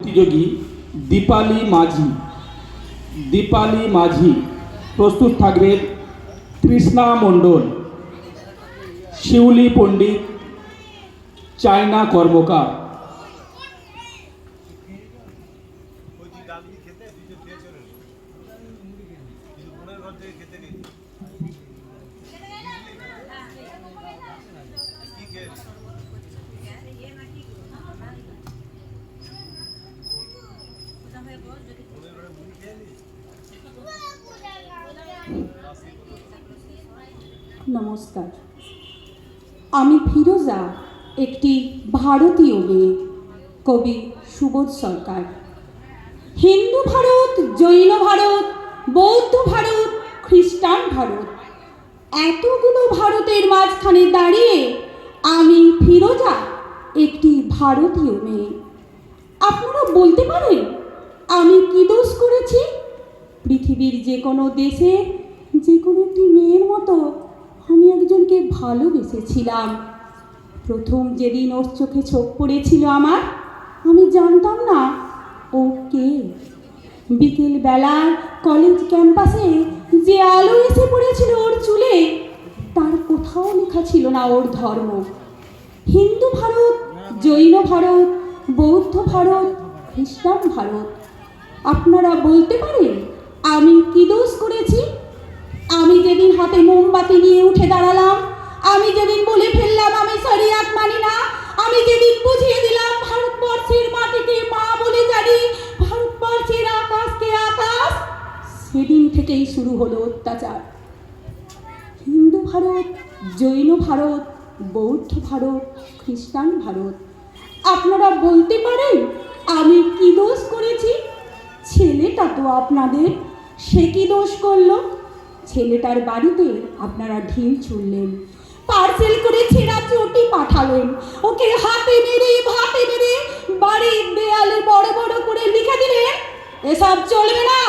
প্রতিযোগী দীপালি মাঝি। দীপালি মাঝি প্রস্তুত থাকবেন তৃষ্ণা মণ্ডল শিউলি পণ্ডিত চায়না কর্মকার। নমস্কার। আমি ফিরোজা, একটি ভারতীয় মেয়ে, কবি সুবোধ সরকার। হিন্দু ভারত, জৈন ভারত, বৌদ্ধ ভারত, খ্রিস্টান ভারত, এতগুলো ভারতের মাঝখানে দাঁড়িয়ে আমি ফিরোজা, একটি ভারতীয় মেয়ে। আপনারা বলতে পারেন, আমি কি দোষ করেছি? পৃথিবীর যে কোনো দেশে যে কোনো একটি মেয়ের মতো আমি একজনকে ভালোবেসেছিলাম। প্রথম যেদিন ওর চোখে চোখ পড়েছিল আমার, আমি জানতাম না ও কে। বিকেল বেলা কলেজ ক্যাম্পাসে যে আলো এসে পড়েছিল ওর চুলে, তার কোথাও লেখা ছিল না ওর ধর্ম। হিন্দু ভারত, জৈন ভারত, বৌদ্ধ ভারত, খ্রিস্টান ভারত। আপনারা বলতে পারেন হাতে নিয়ে উঠে দাঁড়ালাম। আমি যেদিন বলে ফেললাম আমি শরিয়াত মানি না, আমি যেদিন বুঝিয়ে দিলাম ভারতবর্ষের মাটিকে মা বলে জানি, ভারতবর্ষের আকাশকে আকাশ। সেদিন থেকেই শুরু হলো অত্যাচার। হিন্দু ভারত, জৈন ভারত, বৌদ্ধ ভারত, খ্রিস্টান ভারত। আপনারা বলতে পারেন, আমি কি দোষ করেছি? ছেলেটা তো আপনাদের, সে কি দোষ করল? ছেলেটার বাড়িতে আপনারা ঢিল ছুড়লেন। পার্সেল করে ছেঁড়া চটি পাঠালেন। ওকে হাতে মেরে ভাতে মেরে বাড়ির দেয়ালে বড় বড় করে লিখে দিলেন, এসব চলবে না।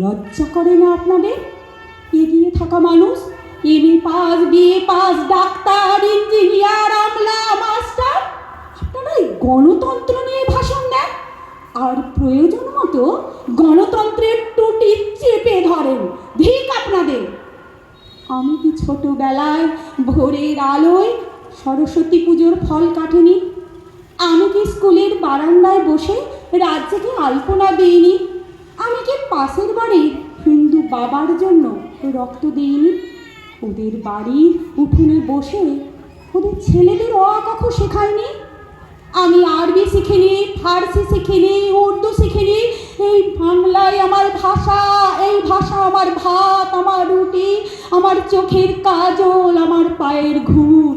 লজ্জা করে না আপনাদের? এগিয়ে থাকা মানুষ? MA pass BA pass doctor, engineer, আমলা, মাস্টার? আপনারা গণতন্ত্র নিয়ে ভাষণ দেন? আর প্রয়োজন মতো গণতন্ত্রের টুটি চেপে ধরেন, ঠিক আপনাদের। আমি কি ছোটবেলায় ভোরের আলোয় সরস্বতী পুজোর ফল কাটেনি? আমি কি স্কুলের বারান্দায় বসে রাজ্যকে আলপনা দিইনি? আমি কি পাশের বাড়ির হিন্দু বাবার জন্য রক্ত দিইনি? ওদের বাড়ির উঠোনে বসে ওদের ছেলেদের অ কখ শেখায়নি আমি আরবি শিখিনি ফার্সি শিখিনি উর্দু শিখিনি এই বাংলায় আমার ভাষা, এই ভাষা আমার ভাত, আমার রুটি, আমার চোখের কাজল, আমার পায়ের ঘুর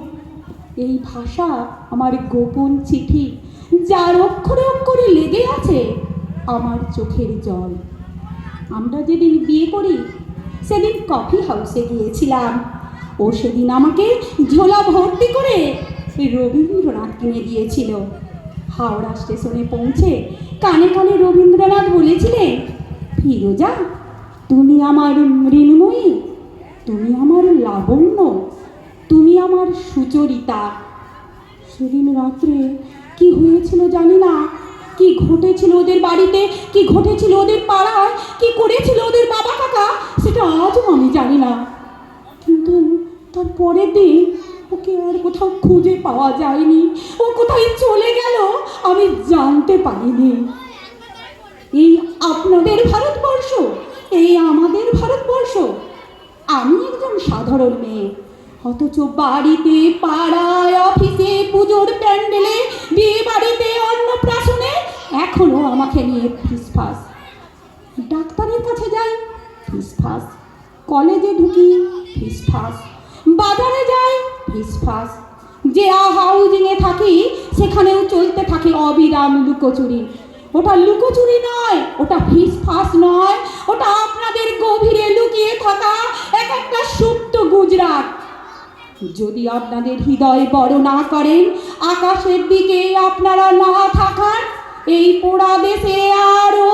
এই ভাষা আমার গোপন চিঠি, যার অক্ষরে অক্ষরে লেগে আছে আমার চোখের জল। আমরা যেদিন বিয়ে করি, সেদিন কফি হাউসে গিয়েছিলাম। ও সেদিন আমাকে ঝোলা ভর্তি করে রবীন্দ্রনাথ কিনে দিয়েছিল। হাওড়া স্টেশনে পৌঁছে কানে কানে রবীন্দ্রনাথ বলেছিলেন ফিরোজা তুমি আমার মৃন্ময়ী, তুমি আমার লাবণ্য, তুমি আমার সুচরিতা। সেদিন রাত্রে কি হয়েছিল জানি না, কি ঘটেছিল ওদের বাড়িতে, কি ঘটেছিল ওদের পাড়ায়, কি করেছিল ওদের বাবা কাকা, সেটা আজও আমি জানি না। কিন্তু তার পরের দিন ওকে আর কোথাও খুঁজে পাওয়া যায়নি। ও কোথায় চলে গেল, আমি জানতে পারিনি। এই আপনাদের ভারতবর্ষ, এই আমাদের ভারতবর্ষ, আমি একজন সাধারণ মেয়ে। অথচ বাড়িতে, পাড়ায়, অফিসে, পুজোর প্যান্ডেলে বিয়ে বাড়িতে অন্নপ্রাশনে এখনও আমাকে নিয়ে ফিসফাস। ডাক্তারের কাছে যাই, ফিসফাস। কলেজে ঢুকি, ফিসফাস। বাজারে যাই ফিসফাস যে হাউজিংয়ে থাকি, সেখানেও চলতে থাকে অবিরাম লুকোচুরি। ওটা লুকোচুরি নয়, ওটা ফিসফাস নয়, ওটা আপনাদের গভীরে লুকিয়ে থাকা এক একটা সুপ্ত গুজরাট। যদি আপনাদের হৃদয় বড় না করেন, আকাশের দিকে আপনারা না থাকার, এই পোড়া দেশে আরও